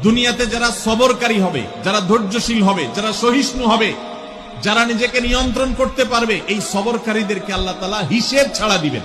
দুনিয়াতে যারা সবরকারী হবে, যারা ধৈর্যশীল হবে, যারা সহিষ্ণু হবে, যারা নিজেকে নিয়ন্ত্রণ করতে পারবে, এই সবরকারীদেরকে আল্লাহ তালা হিসেব ছাড়া দিবেন।